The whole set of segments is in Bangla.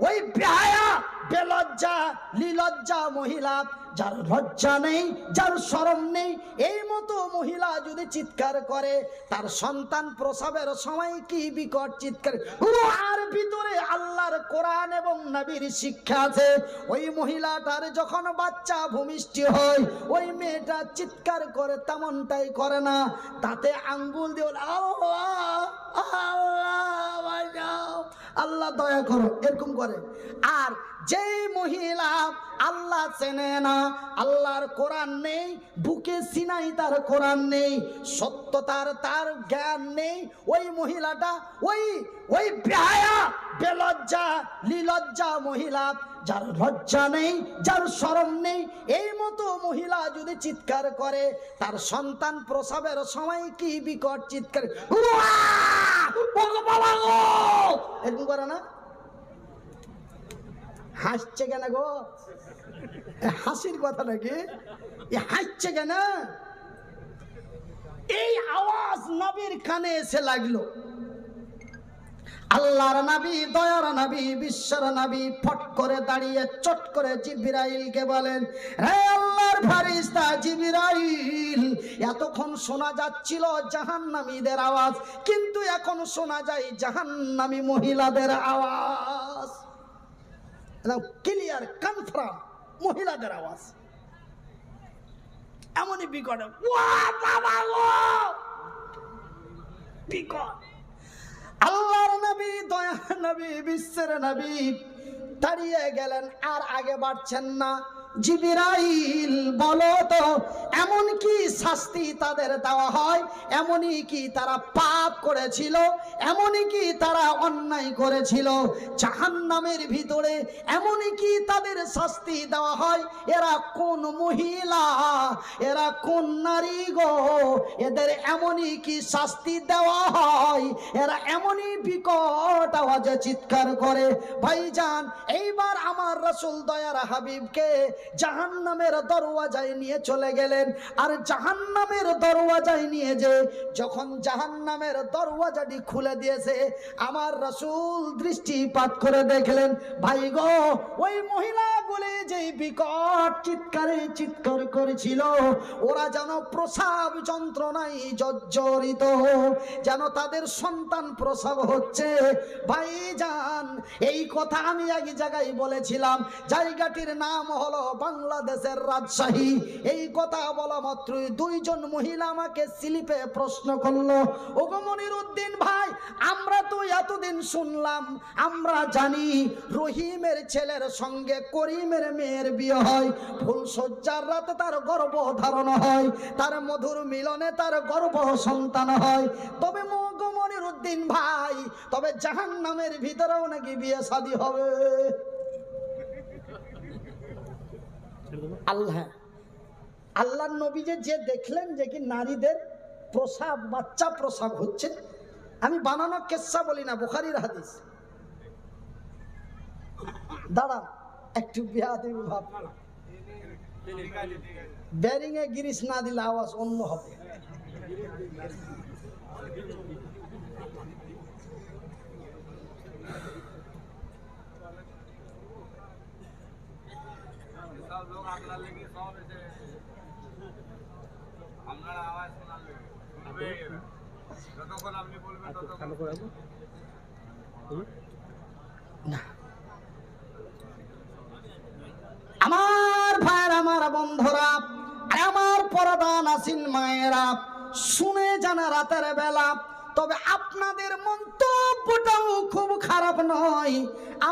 ওই বেহায়া বেলজ্জা, লিলজ্জা মহিলা, যার লজ্জা নেই, যার শরম নেই, এই মতো মহিলা যদি চিৎকার করে, তার সন্তান প্রসবের সময় কি বিকট চিৎকার? আর ভিতরে আল্লাহর কোরআন এবং নবীর শিক্ষা আছে। ওই মহিলাটার যখন বাচ্চা ভূমিষ্ঠ হয়, ওই মেয়েটা চিৎকার করে তেমনটাই করে না। তাতে আঙ্গুল দিয়ে আল্লাহ দয়া করো। এরকম করে। আর যেই মহিলা আল্লাহ চেনে না, আল্লাহর কোরআন নেই, বুকে সিনাই তার কোরআন নেই, সত্যতার তার জ্ঞান নেই, ওই মহিলাটা ওই ওই বেহায়া, বেলজ্জা, লিলজ্জা মহিলা, যার লজ্জা নেই, যার শরম নেই, এই মতো মহিলা যদি চিৎকার করে, তার সন্তান প্রসবের সময় কি বিকট চিৎকার! এরকম করে না হাসছে কেন গো? হাসির কথা নাকি? এ হাসছে কেন? এই আওয়াজ নবীর কানে এসে লাগল। আল্লাহর নবী, দয়ার নবী, বিশ্বর নবী ফট করে দাঁড়িয়ে চট করে জিবরাইলকে বলেন হে আল্লাহর ফারিস্তা জিবরাইল, এতক্ষণ শোনা যাচ্ছিল জাহান্নামীদের আওয়াজ, কিন্তু এখন শোনা যায় জাহান্নামী মহিলাদের আওয়াজ। ক্লিয়ার কনফার্ম মহিলাদের আওয়াজ। এমনই বিকট। বিকট। আল্লাহর নবী দয়া নবী, বিশ্বের নবী দাঁড়িয়ে গেলেন, আর আগে বাড়ছেন না। জিবিরাইল বলো তো, এমন কি শাস্তি তাদের দেওয়া হয়? এমনই কি তারা পাপ করেছিল? এমনই কি তারা অন্যায় করেছিল? জাহান্নামের ভিতরে এমনই কি তাদের শাস্তি দেওয়া হয়? এরা কোন মহিলা? এরা কোন নারী গো? এদের এমনই কি শাস্তি দেওয়া হয়? এরা এমনই বিকট আওয়াজে চিৎকার করে, ভাইজান, এইবার আমার রসুল দয়ার হাবিবকে জাহান্নামের দরওয়াজায় নিয়ে চলে গেলেন। আর জাহান্নামের দরওয়াজায় নিয়ে যে যখন জাহান্নামের দরওয়াজাটি খুলে দিয়েছে, আমার রসুল দৃষ্টিপাত করে দেখলেন, ভাই গো, ওই মহিলাগুলি যেই বিকট চিৎকারে চিৎকার করেছিল, ওরা যেন প্রসাব যন্ত্রণায় জর্জরিত, যেন তাদের সন্তান প্রসব হচ্ছে। ভাই ভাইজান, এই কথা আমি এক জায়গায় বলেছিলাম, জায়গাটির নাম হলো বাংলাদেশের রাজশাহী। এই কথা বলা মাত্রই দুইজন মহিলা আমাকে স্লিপে প্রশ্ন করল, ওগো মনির উদ্দিন ভাই, আমরা তো এতদিন শুনলাম, আমরা জানি রহিমের ছেলের সঙ্গে করিমের মেয়ের বিয়ে হয়। ফুল সজ্জার রাতে তার গর্ভ ধারণ হয়, তার মধুর মিলনে তার গর্ভ সন্তান হয়। তবে মগমনির উদ্দিন ভাই, তবে জাহান নামের ভিতরেও নাকি বিয়ে শাদী হবে? আল্লাহ আল্লাহর নবী যে যে দেখলেন যে কি নারীদের প্রসাব বাচ্চা প্রসাব হচ্ছে আমি বানানো কেসা বলি না বুখারির হাদিস। দাঁড়ান একটু বিয়া দেবী ভাব। ব্যারিং এ গিরিশ না দিলে আওয়াজ অন্য হবে সব লোক আপনার লেগে সব এসে আপনার আওয়াজ শোনার লেগে শুনবে এরা। যতক্ষণ আপনি বলবেন ততক্ষণ না আমার ভাইয়ের, আমার বন্ধুরা আমার পরদান আসিন মায়েরা, শুনে জানা রাতের বেলা, তবে আপনাদের মন্তব্যটাও খুব খারাপ নয়।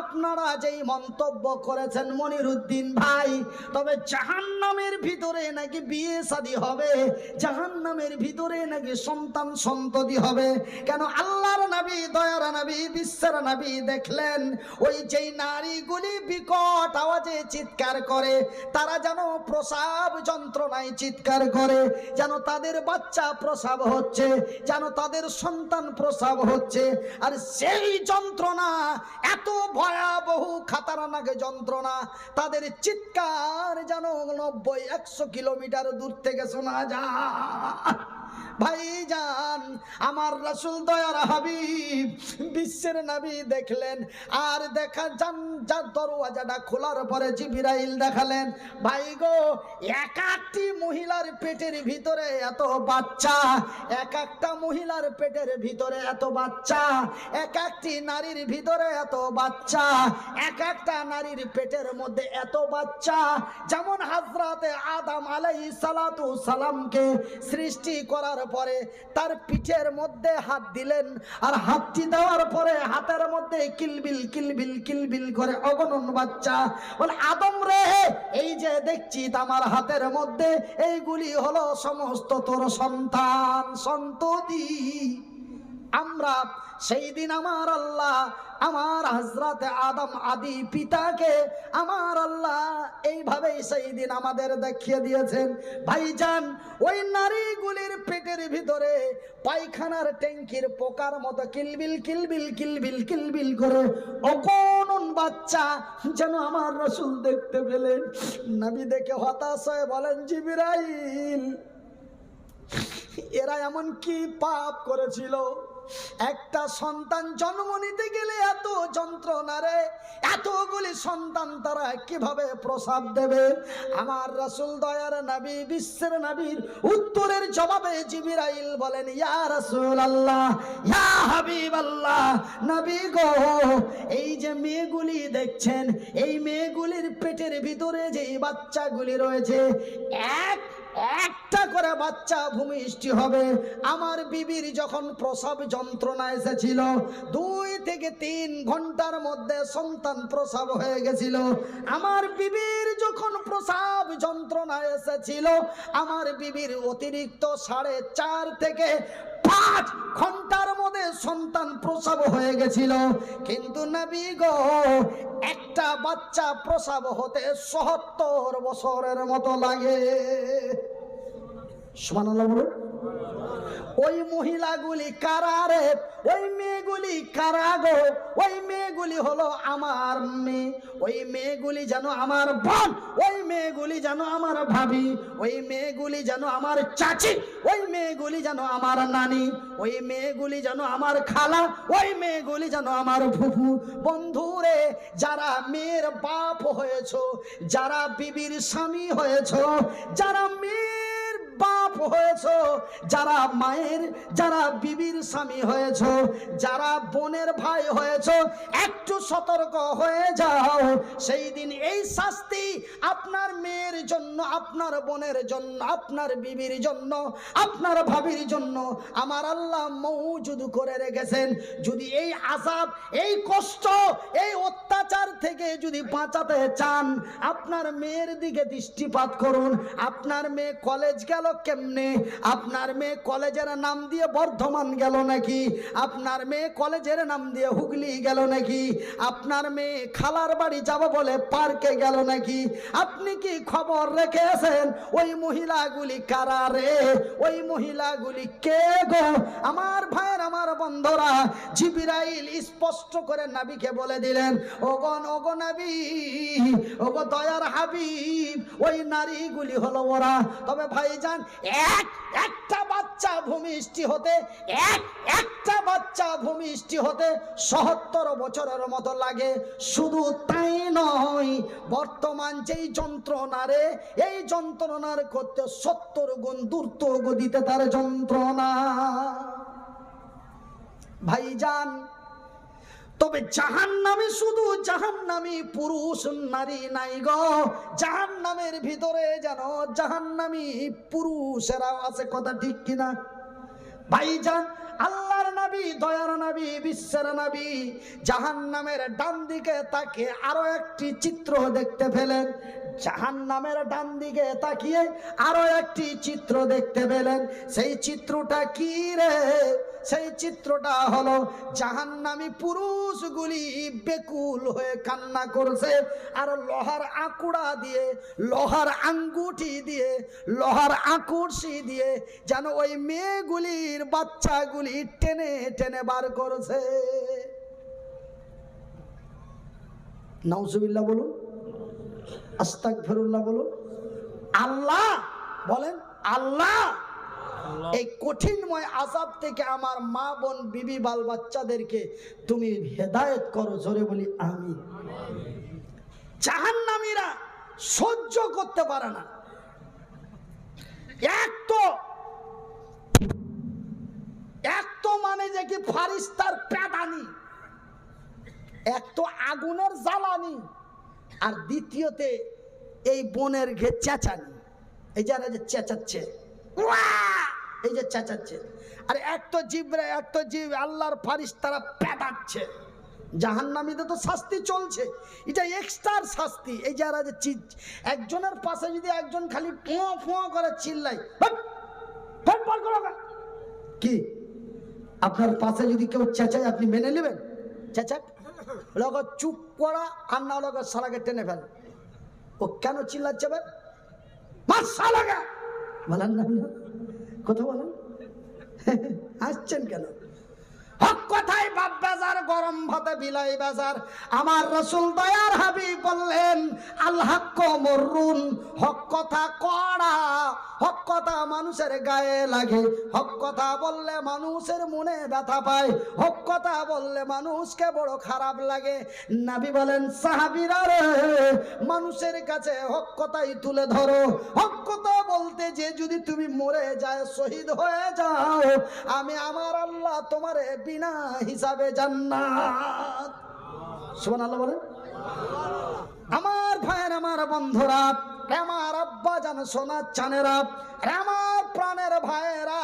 আপনারা যেই মন্তব্য করেছেন মনিরুদ্দিন ভাই, তবে জাহান্নামের ভিতরে নাকি বিয়ে শাদী হবে? জাহান্নামের ভিতরে নাকি সন্তান সন্ততি হবে? কেন আল্লাহর নবী, দয়ার নবী, বিশ্বের নবী দেখলেন, ওই যেই নারীগুলি বিকট আওয়াজে চিৎকার করে, তারা যেন প্রসাব যন্ত্রণায় চিৎকার করে, যেন তাদের বাচ্চা প্রসাব হচ্ছে, যেন তাদের সন্তান প্রসাব হচ্ছে, আর সেই যন্ত্রণা এত ভয়াবহ খাতারনাক যন্ত্রণা। তাদের চিৎকার যেন নব্বই একশো কিলোমিটার দূর থেকে শোনা যায়। ভাইজান, আমার রাসূল দয়ার হাবিব, বিশ্বের নবী দেখলেন, আর দেখা যান, যার দরওয়াজাটা খোলার পরে জিবিরাইল দেখালেন, ভাই গো, এক একটি মহিলার পেটের ভিতরে এত বাচ্চা, এক একটা মহিলার পেটের ভিতরে এত বাচ্চা, এক একটি নারীর ভিতরে এত বাচ্চা, এক একটা নারীর পেটের মধ্যে এত বাচ্চা। যেমন হাজরাতে আদাম আলাই সালাতু সালামকে সৃষ্টি করার পরে তার পিঠের মধ্যে হাত দিলেন আর হাতটি দেওয়ার পরে হাতের মধ্যে কিলবিল কিলবিল কিলবিল করে অগণন বাচ্চা বলে, আদম রে, এই যে দেখছি আমার হাতের মধ্যে এইগুলি হলো সমস্ত তোর সন্তান, সন্ততি। আমরা সেই দিন আমার আল্লাহ, আমার হাজরাতে আদম আদি পিতাকে আমার আল্লাহ এইভাবেই সেই দিন আমাদের দেখিয়ে দিয়েছেন। ভাইজান, ওই নারীগুলির পেটের ভিতরে পায়খানার ট্যাঙ্কির পোকার মতো কিলবিল কিলবিল কিলবিল কিলবিল করে অকনন বাচ্চা যেন আমার রসুল দেখতে পেলেন। নবী দেখে হতাশ হয়ে বলেন, জিবিরাইল, এরা এমন কি পাপ করেছিল? একটা সন্তান জন্ম নিতে গেলে এত যন্ত্রণা রে, এতগুলি সন্তান তারা কীভাবে প্রসাদ দেবে? আমার রাসূল দয়ার নবী, বিশ্বের নবীর উত্তরের জবাবে জিবিরাইল বলেন, ইয়া রাসূল আল্লাহ ইয়া হাবিব আল্লাহ নবী গো, এই যে মেয়েগুলি দেখছেন, এই মেয়েগুলির পেটের ভিতরে যে বাচ্চাগুলি রয়েছে, এক একটা করে বাচ্চা ভূমিষ্ঠি হবে। আমার বিবির যখন প্রসব যন্ত্রণা এসেছিল, দুই থেকে তিন ঘণ্টার মধ্যে সন্তান প্রসব হয়ে গেছিল। আমার বিবির যখন প্রসব যন্ত্রণা এসেছিল, আমার বিবির অতিরিক্ত সাড়ে চার থেকে পাঁচ ঘণ্টার মধ্যে সন্তান প্রসব হয়ে গেছিল। কিন্তু নবী একটা বাচ্চা প্রসব হতে সত্তর বছরের মতো লাগে। সমান বলুন। ওই মহিলাগুলি কারা রে? ওই মেয়েগুলি কারা গো? ওই মেয়েগুলি হলো আমার মেয়ে। ওই মেয়েগুলি যেন আমার বোন। ওই মেয়েগুলি যেন আমার ভাবি। ওই মেয়েগুলি যেন আমার চাচি। ওই মেয়েগুলি যেন আমার নানি। ওই মেয়েগুলি যেন আমার খালা। ওই মেয়েগুলি যেন আমার ফুফু। বন্ধুরে যারা মেয়ের বাপ হয়েছ, যারা বিবির স্বামী হয়েছ, যারা মেয়ের বাপ হয়েছ, যারা মায়ের, যারা বিবির স্বামী হয়েছ, যারা বোনের ভাই হয়েছ, একটু সতর্ক হয়ে যাও। সেই দিন এই শাস্তি আপনার মেয়ের জন্য, আপনার বোনের জন্য, আপনার বিবির জন্য, আপনার ভাবির জন্য আমার আল্লাহ মৌজুদ করে রেখেছেন। যদি এই আজাব এই কষ্ট, এই অত্যাচার থেকে যদি বাঁচাতে চান, আপনার মেয়ের দিকে দৃষ্টিপাত করুন। আপনার মেয়ে কলেজ গেল কেমনে? আপনার মেয়ে কলেজের নাম দিয়ে বর্ধমান গেল নাকি? আপনার মেয়ে কলেজের নাম দিয়ে হুগলি গেল নাকি? আপনার মেয়ে খালার বাড়ি যাব বলে পার্কে গেল নাকি? আপনি কি খবর রেখেছেন? ওই মহিলাগুলি কারা রে? ওই মহিলাগুলি কে গো? আমার ভাইয়ের, আমার বন্ধরা, জিবিরাইল স্পষ্ট করে নাবিকে বলে দিলেন ওগন ওগো নাবি, ওগো দয়ার হাবিব, ওই নারীগুলি হলো ওরা। তবে ভাইজান এক, একটা বাচ্চা ভূমিষ্ঠি হতে, এক, একটা বাচ্চা ভূমিষ্ঠি হতে সত্তর বছরের মতো লাগে। শুধু তাই নয়, বর্তমান যেই যন্ত্রণা রে এই যন্ত্রণার করতে সত্তর গুণ দ্রুত গতিতে তার যন্ত্রণা। ভাইজান তবে জাহান নামে শুধু জাহান নামী পুরুষ নারী নাই গো। জাহান নামের ভিতরে যেন জাহান নামী পুরুষেরা আছে কথা ঠিক কিনা? ভাইজান, আল্লাহর নবী, দয়ার নবী, বিশ্বের নবী জাহান নামের ডান দিকে তাকে আরও একটি চিত্র দেখতে পেলেন। জাহান নামের ডান দিকে তাকিয়ে আরও একটি চিত্র দেখতে পেলেন। সেই চিত্রটা কি রে? সেই চিত্রটা হলো জাহান্নামী পুরুষগুলি বেকুল হয়ে কান্না করছে আর লোহার আঁকুড়া দিয়ে, লোহার আঙ্গুঠি দিয়ে, লোহার আকুড়সি দিয়ে যেন ওই মেয়েগুলির বাচ্চাগুলি টেনে টেনে বার করছে। নাউজুবিল্লাহ বলুন আস্তাক ফেরুল্লাহ বলুন, আল্লাহ বলেন, আল্লাহ এই কঠিনময় আজাব থেকে আমার মা বোন, বিবি, বাল বাচ্চাদেরকে তুমি হেদায়েত করো, জোরে বলি আমি জাহান্নামীরা সহ্য করতে পারে না। এক তো এক তো মানে যে কি ফারিস্তার প্যাদানি এক তো আগুনের জ্বালানি, আর দ্বিতীয়তে এই বনের ঘে চেঁচানি। এই যারা যে চেঁচাচ্ছে! এই যে চেঁচাচ্ছে। আর এক তো জিবরে এক তো জীব আল্লাহর ফারিস্তারা প্যাদাচ্ছে জাহান্নামীতে তো শাস্তি চলছে। এটা এক্সট্রার শাস্তি। এই যারা যে চিজ একজনের পাশে যদি একজন খালি ফোঁ ফোঁ করে চিল্লাই "হাট! হাট, বার কি? আপনার পাশে যদি কেউ চেঁচায় আপনি মেনে নেবেন? চেঁচাক। লোক চুপ করা আর না লোক সালাকে টেনে ফেল। ও কেন চিল্লাচ্ছে ভাই মার সালাকে বলেন না। কথা বলেন? আসছেন কেন? হক কথাই বাপ বাজার, গরম ভাতে বিলাই বাজার। আমার রসুল দয়ার হাবি বললেন আল্লাহ মরুন হক কথা কড়া। হক কথা মানুষের গায়ে লাগে। হক কথা বললে মানুষের মনে ব্যথা পায়। হক কথা বললে মানুষকে বড় খারাপ লাগে। নাবি বলেন, সাহাবিরা রে, মানুষের কাছে হক কথাই তুলে ধরো। হক কথা বলতে যে যদি তুমি মরে যায়, শহীদ হয়ে যাও। আমি আমার আল্লাহ তোমারে বিনা হিসাবে জান্নাত। সুবহানাল্লাহ বলেন, আমার ভাইয়ের, আমার বন্ধুরা আমার আব্বা জান সোনা চানেরা আমার প্রাণের ভাইয়েরা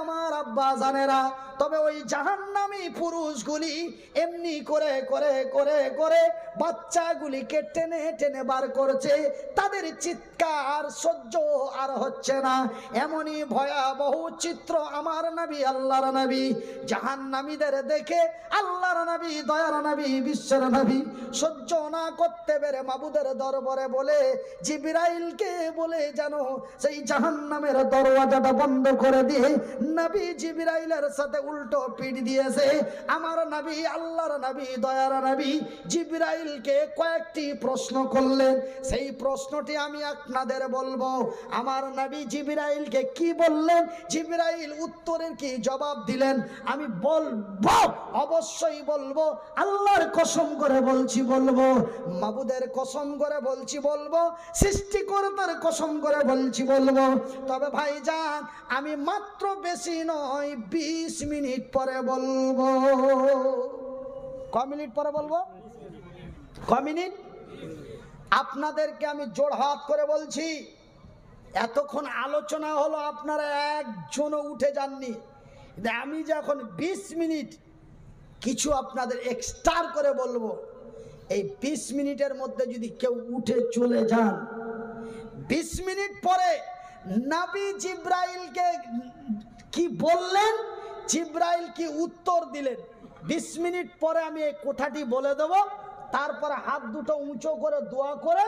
আমার আব্বা জানেরা, তবে ওই জাহান্নামী পুরুষগুলি এমনি করে করে করে করে বাচ্চাগুলিকে টেনে টেনে বার করছে। তাদের চিৎকার সহ্য আর হচ্ছে না। এমনই ভয়াবহ চিত্র আমার নবী, আল্লাহর নবী, জাহান্নামীদের দেখে আল্লাহর নবী, দয়ার নবী, বিশ্বের নবী সহ্য না করতে পেরে মাবুদের দরবারে বলে, জিবরাইলকে বলে জানো, সেই জাহান্নামের দরওয়াজাটা বন্ধ করে দিয়ে নবী জিবরাইলের সাথে উল্টো পিঠ দিয়েছে। আমার নবী, আল্লাহর নবী, দয়ার নবী জিবরাইলকে কয়েকটি প্রশ্ন করলেন। সেই প্রশ্নটি আমি আপনাদের বলব। আমার নবী জিবরাইলকে কি বললেন? জিবরাইল উত্তরের কি জবাব দিলেন? আমি বলব, অবশ্যই বলব, আল্লাহর কসম করে বলছি বলব, মাবুদের কসম করে বলছি বলব, সৃষ্টিকর্তার কসম করে বলছি বলব তবে ভাই যান আমি মাত্র বেশি নয়, বিশ মিনিট পরে বলব। ক মিনিট পরে বলব? ক মিনিট? আপনাদেরকে আমি জোড় হাত করে বলছি, এতক্ষণ আলোচনা হলো, আপনারা একজনও উঠে যাননি। আমি যখন বিশ মিনিট কিছু আপনাদের এক্সট্রা করে বলব, এই বিশ মিনিটের মধ্যে যদি কেউ উঠে চলে যান, বিশ মিনিট পরে নাবি জিব্রাইলকে কি বললেন জিব্রাইল কি উত্তর দিলেন বিশ মিনিট পরে আমি এই কোঠাটি বলে দেব তারপরে হাত দুটো উঁচু করে দোয়া করে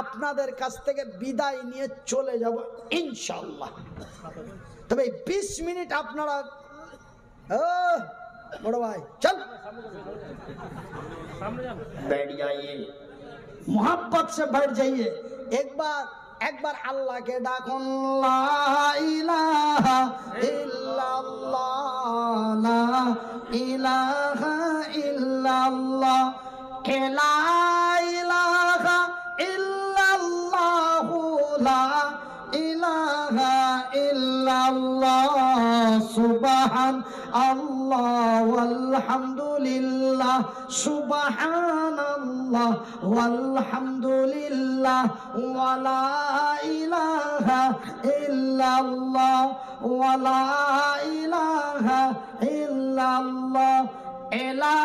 আপনাদের কাছ থেকে বিদায় নিয়ে চলে যাব ইনশাল্লাহ তবে এই বিশ মিনিট আপনারা ও, বড় ভাই চল बैठ जाइए मोहब्बत से बैठ जाइए एक बार একবার আল্লাহকে ডাকুন ইহ ইল্লাল্লাহ ইল্লাল্লাহ ইল্লাল্লাহ সুবাহান আল্লাহ আলহামদুলিল্লাহ সুবাহান আল্লাহ আলহামদুলিল্লাহ ওয়ালা ইলাহা ইল্লাল্লাহ ওয়ালা ইলাহা ইল্লাল্লাহ এলা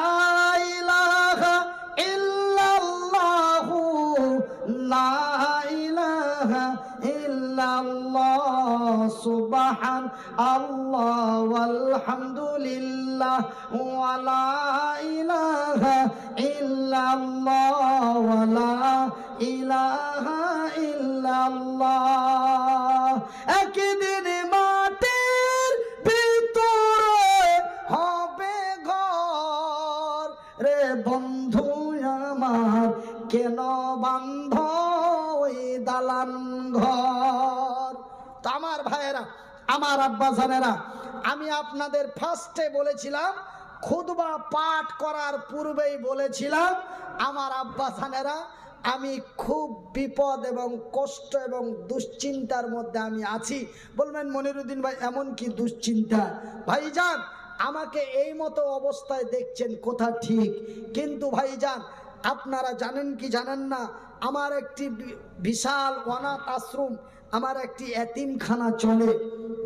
ইল্লাল্লাহ সুবহান আল্লাহ, ওয়ালহামদুলিল্লাহ ওয়ালা ইলাহা ইল্লাল্লাহ ওয়ালা ইলাহা ইল্লাল্লাহ। একদিন মাটির ভিতরে হবে ঘর। রে বন্ধু আমার, কেন বান্ধ দালান ঘর? আমার ভাইয়েরা, আমার আব্বা জানেরা, আমি আপনাদের ফার্স্টে বলেছিলাম খুদবা পাঠ করার পূর্বেই বলেছিলাম, আমার আব্বা জানেরা, আমি খুব বিপদ এবং কষ্ট এবং দুশ্চিন্তার মধ্যে আমি আছি। বলবেন, মনিরুদ্দিন ভাই, এমন কি দুশ্চিন্তা? ভাইজান, আমাকে এই মতো অবস্থায় দেখছেন কোথা ঠিক, কিন্তু ভাইজান, আপনারা জানেন কি জানেন না, আমার একটি বিশাল অনাথ আশ্রম আমার একটি এতিমখানা চলে।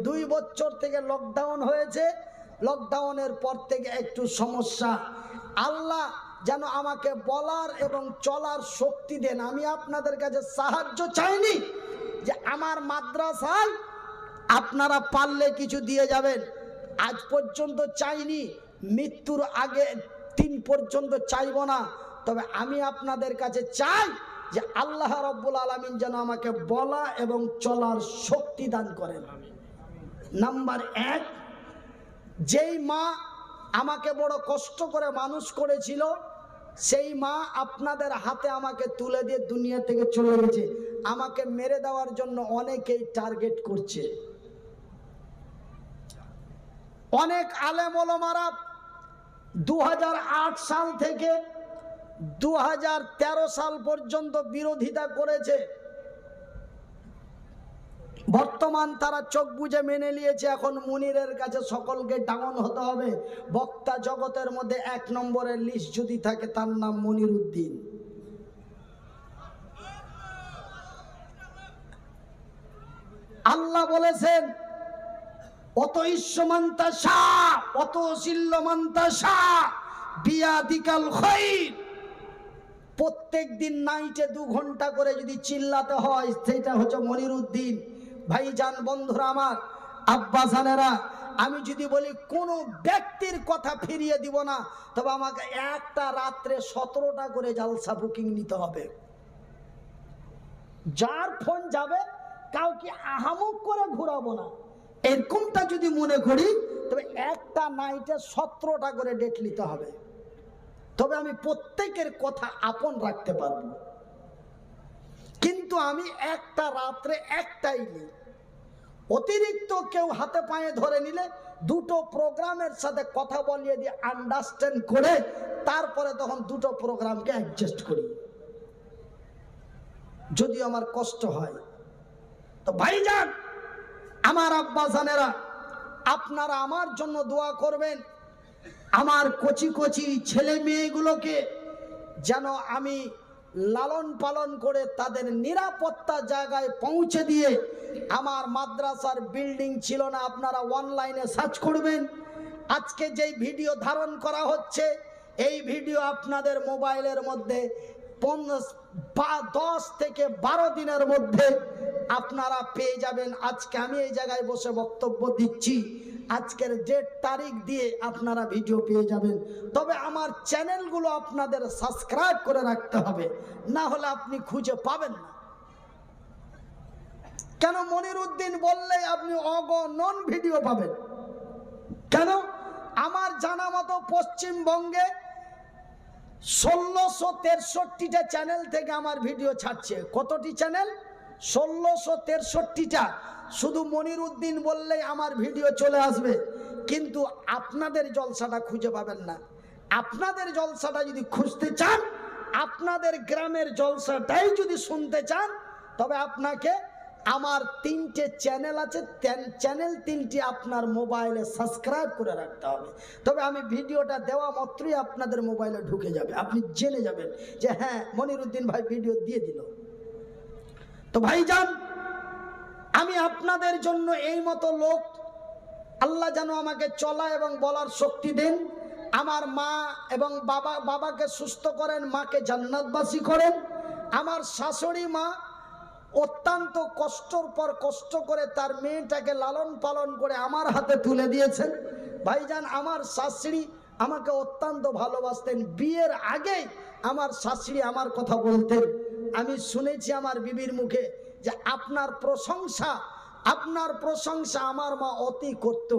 দুই বছর থেকে লকডাউন হয়েছে। লকডাউনের পর থেকে একটু সমস্যা। আল্লাহ যেন আমাকে বলার এবং চলার শক্তি দেন। আমি আপনাদের কাছে সাহায্য চাইনি যে আমার মাদ্রাসায় আপনারা পারলে কিছু দিয়ে যাবেন। আজ পর্যন্ত চাইনি, মৃত্যুর আগে দিন পর্যন্ত চাইব না। তবে আমি আপনাদের কাছে চাই যে আল্লাহ রব্বুল আলমিন যেন আমাকে বলা এবং চলার শক্তি দান করেন। নাম্বার এক, যেই মা আমাকে বড় কষ্ট করে মানুষ করেছিল, সেই মা আপনাদের হাতে আমাকে তুলে দিয়ে দুনিয়া থেকে চলে গেছে। আমাকে মেরে দেওয়ার জন্য অনেকেই টার্গেট করছে। অনেক আলেম ওলমারা দু সাল থেকে দু হাজার তেরো সাল পর্যন্ত বিরোধিতা করেছে। বর্তমান তারা চোখ বুঝে মেনে নিয়েছে, এখন মুনিরের কাছে সকলকে ডাউন হতে হবে। বক্তা জগতের মধ্যে এক নম্বরের লিস্ট যদি থাকে, তার নাম মনির উদ্দিন আল্লাহ বলেছেন, অত ইস্যমান্তা শাহ, অত শিল্যমান্তা শাহ, বিয়াদিকাল খৈর। প্রত্যেক দিন নাইটে দু ঘণ্টা করে যদি চিল্লাতে হয় সেটা হচ্ছে মনির উদ্দিন ভাইজান, বন্ধুরা আমার আব্বাসানেরা আমি যদি বলি কোনো ব্যক্তির কথা ফিরিয়ে দিব না, তবে আমাকে একটা রাত্রে সতেরোটা করে জালসা বুকিং নিতে হবে। যার ফোন যাবে, কাউকে আহামুক করে ঘুরাবো না। এরকমটা যদি মনে করি, তবে একটা নাইটে সতেরোটা করে ডেট নিতে হবে। তবে আমি প্রত্যেকের কথা আপন রাখতে পারব। কিন্তু আমি একটা রাত্রে একটাই নিই। অতিরিক্ত কেউ হাতে পায়ে ধরে নিলে দুটো প্রোগ্রামের সাথে কথা বলিয়ে দিয়ে আন্ডারস্ট্যান্ড করে তারপরে তখন দুটো প্রোগ্রামকে অ্যাডজাস্ট করি। যদি আমার কষ্ট হয়। তো ভাইজান, আমার আব্বা জানেরা, আপনারা আমার জন্য দোয়া করবেন। আমার কচি কচি ছেলে মেয়েগুলোকে যেন আমি লালন পালন করে তাদের নিরাপত্তা জায়গায় পৌঁছে দিয়ে আমার মাদ্রাসার বিল্ডিং ছিল না, আপনারা অনলাইনে সার্চ করবেন। আজকে যেই ভিডিও ধারণ করা হচ্ছে, এই ভিডিও আপনাদের মোবাইলের মধ্যে দশ থেকে বারো দিনের মধ্যে আপনারা পেয়ে যাবেন। আজকে আমি এই জায়গায় বসে বক্তব্য দিচ্ছি। আজকের ডেট তারিখ দিয়ে আপনারা ভিডিও পেয়ে যাবেন। তবে আমার চ্যানেলগুলো আপনাদের সাবস্ক্রাইব করে রাখতে হবে, না হলে আপনি খুঁজে পাবেন না। কেন মনির উদ্দিন বললেই আপনি অগণন ভিডিও পাবেন? কেন? আমার জানা মতো পশ্চিমবঙ্গে ষোলোশো তেষট্টিটা চ্যানেল থেকে আমার ভিডিও ছাড়ছে। কতটি চ্যানেল ষোলোশো তেষট্টিটা। শুধু মনির উদ্দিন বললেই আমার ভিডিও চলে আসবে। কিন্তু আপনাদের জলসাটা খুঁজে পাবেন না। আপনাদের জলসাটা যদি খুঁজতে চান, আপনাদের গ্রামের জলসাটাই যদি শুনতে চান, তবে আপনাকে আমার তিনটে চ্যানেল আছে। চ্যানেল তিনটি আপনার মোবাইলে সাবস্ক্রাইব করে রাখতে হবে। তবে আমি ভিডিওটা দেওয়া মাত্রই আপনাদের মোবাইলে ঢুকে যাবে। আপনি জেনে যাবেন যে হ্যাঁ মনিরুদ্দিন ভাই ভিডিও দিয়ে দিল। তো ভাইজান, আমি আপনাদের জন্য এই মতো লোক আল্লাহ যেন আমাকে চলা এবং বলার শক্তি দেন। আমার মা এবং বাবা, বাবাকে সুস্থ করেন, মাকে জান্নাতবাসী করেন। আমার শাশুড়ি মা অত্যন্ত কষ্টর পর কষ্ট করে তার মেয়েটাকে লালন পালন করে আমার হাতে তুলে দিয়েছেন। ভাইজান, আমার শাশুড়ি আমাকে অত্যন্ত ভালোবাসতেন। বিয়ের আগে আমার শাশুড়ি আমার কথা বলতেন। আমি শুনেছি আমার বিবির মুখে যে আপনার প্রশংসা আপনার প্রশংসা আমার মা অতি করত,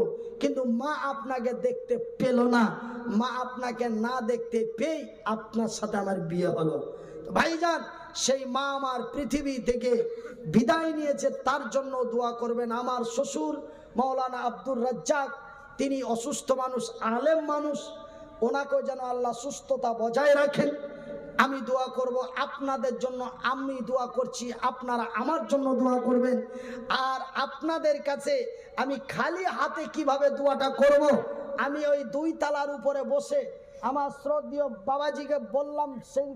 কিন্তু মা আপনাকে দেখতে পেল না। মা আপনাকে না দেখতে পেয়ে আপনার সাথে আমার বিয়ে হলো। ভাইজান, সেই মা আমার পৃথিবী থেকে বিদায় নিয়েছে, তার জন্য দোয়া করবেন আমার শ্বশুর মাওলানা আব্দুর রাজ্জাক। তিনি অসুস্থ মানুষ, আলেম মানুষ। ওনাকেও যেন আল্লাহ সুস্থতা বজায় রাখেন। আমি দোয়া করব, আপনাদের জন্য আমি দোয়া করছি, আপনারা আমার জন্য দোয়া করবেন। আর আপনাদের কাছে আমি খালি হাতে কীভাবে দোয়াটা করব, আমি ওই দুই তালার উপরে বসে আমার শ্রদ্ধীয় বাবাজিকে বললাম, সেই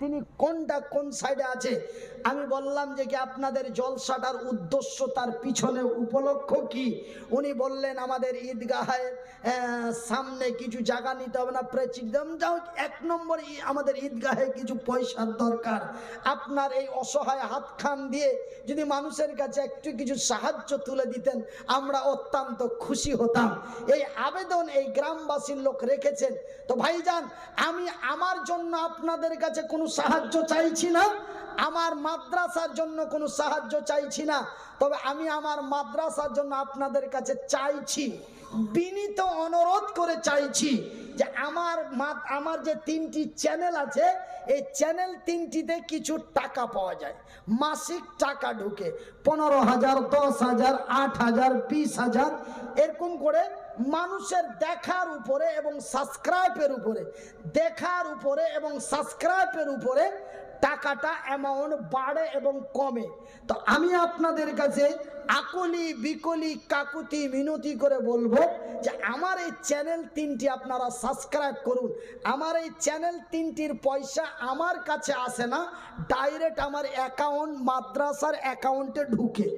তিনি কোনটা কোন সাইডে আছে? আমি বললাম যে কি আপনাদের জলসাটার উদ্দেশ্য তার পিছনে উপলক্ষ কি? উনি বললেন, আমাদের ঈদগাহের সামনে কিছু জায়গা নিতে হবে না প্রেসিডেন্ট যাও এক নম্বর আমাদের ঈদগাহে কিছু পয়সার দরকার। আপনার এই অসহায় হাত খান দিয়ে যদি মানুষের কাছে একটু কিছু সাহায্য তুলে দিতেন, আমরা অত্যন্ত খুশি হতাম। এই আবেদন এই গ্রামবাসীর লোক রেখেছেন। তো ভাইজান, আমি আমার জন্য আপনাদের কাছে কোনো সাহায্য চাইছি না, আমার মাদ্রাসার জন্য কোনো সাহায্য চাইছি না। তবে আমি আমার মাদ্রাসার জন্য আপনাদের কাছে চাইছি, বিনীত অনুরোধ করে চাইছি যে আমার আমার যে তিনটি চ্যানেল আছে, এই চ্যানেল তিনটিতে কিছু টাকা পাওয়া যায়। মাসিক টাকা ঢুকে পনেরো হাজার, দশ হাজার, আট হাজার, বিশ হাজার, এরকম করে মানুষের দেখার উপরে এবং সাবস্ক্রাইবের উপরে, দেখার উপরে এবং সাবস্ক্রাইবের উপরে টাকাটা অ্যামাউন্ট বাড়ে এবং কমে। তো আমি আপনাদের কাছে আকলি বিকলি কাকুতি মিনতি করে বলব যে আমার এই চ্যানেল তিনটি আপনারা সাবস্ক্রাইব করুন। আমার এই চ্যানেল তিনটির পয়সা আমার কাছে আসে না ডাইরেক্ট আমার অ্যাকাউন্ট মাদ্রাসার অ্যাকাউন্টে ঢুকে।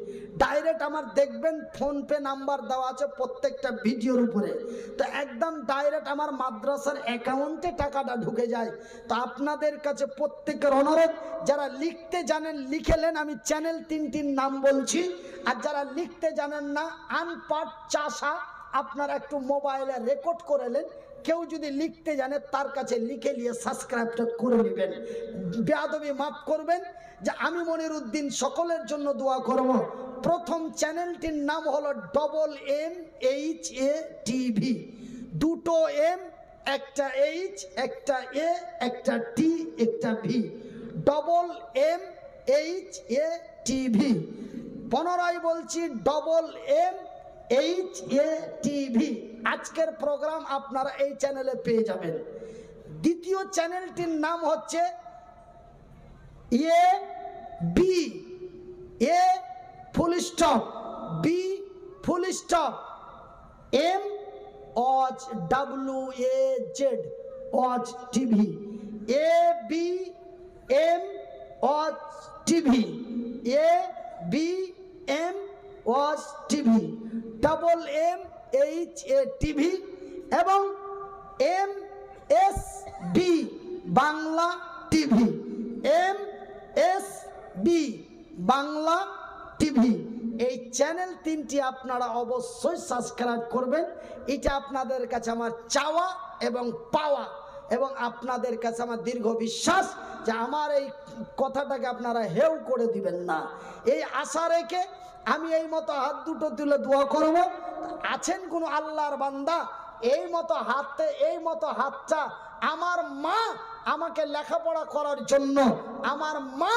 ডাইরেক্ট আমার দেখবেন ফোনপে নাম্বার দেওয়া আছে প্রত্যেকটা ভিডিওর উপরে। তো একদম ডাইরেক্ট আমার মাদ্রাসার অ্যাকাউন্টে টাকাটা ঢুকে যায়। তো আপনাদের কাছে প্রত্যেকের অনুরোধ, যারা লিখতে জানেন লিখেলেন আমি চ্যানেল তিনটির নাম বলছি। আর যারা লিখতে জানেন না আনপাট চাষা, আপনারা একটু মোবাইলে রেকর্ড করেলেন কেউ যদি লিখতে জানে, তার কাছে লিখে নিয়ে সাবস্ক্রাইবটা করে নেবেন। বেয়াদবি মাফ করবেন। যে আমি মনির উদ্দিন সকলের জন্য দোয়া করব। প্রথম চ্যানেলটির নাম হলো double M H A TV দুটো এম একটা এইচ একটা এ একটা টি একটা V double M H A TV পুনরায় বলছি double M H A TV আজকের প্রোগ্রাম আপনারা এই চ্যানেলে পেয়ে যাবেন। দ্বিতীয় চ্যানেলটির নাম হচ্ছে A B A full stop B full stop M Waz W A Z Waz TV A B M Waz TV A B M Waz TV double M H A TV এবং M S B Bangla TV M S B Bangla TV এই চ্যানেল তিনটি আপনারা অবশ্যই সাবস্ক্রাইব করবেন। এটা আপনাদের কাছে আমার চাওয়া এবং পাওয়া এবং আপনাদের কাছে আমার দীর্ঘ বিশ্বাস যে আমার এই কথাটাকে আপনারা হেউ করে দিবেন না। এই আশা রেখে আমি এই মতো হাত দুটো তুলে দোয়া করব। আছেন কোনো আল্লাহর বান্দা? এই মতো হাতে, এই মতো হাতটা আমার মা আমাকে লেখাপড়া করার জন্য, আমার মা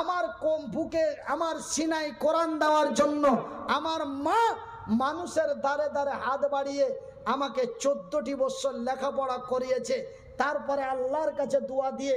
আমার কম বুকে আমার সিনাই কোরআন দেওয়ার জন্য, আমার মা মানুষের দ্বারে দ্বারে হাত বাড়িয়ে আমাকে চোদ্দটি বছর লেখাপড়া করিয়েছে। তারপরে আল্লাহর কাছে দোয়া দিয়ে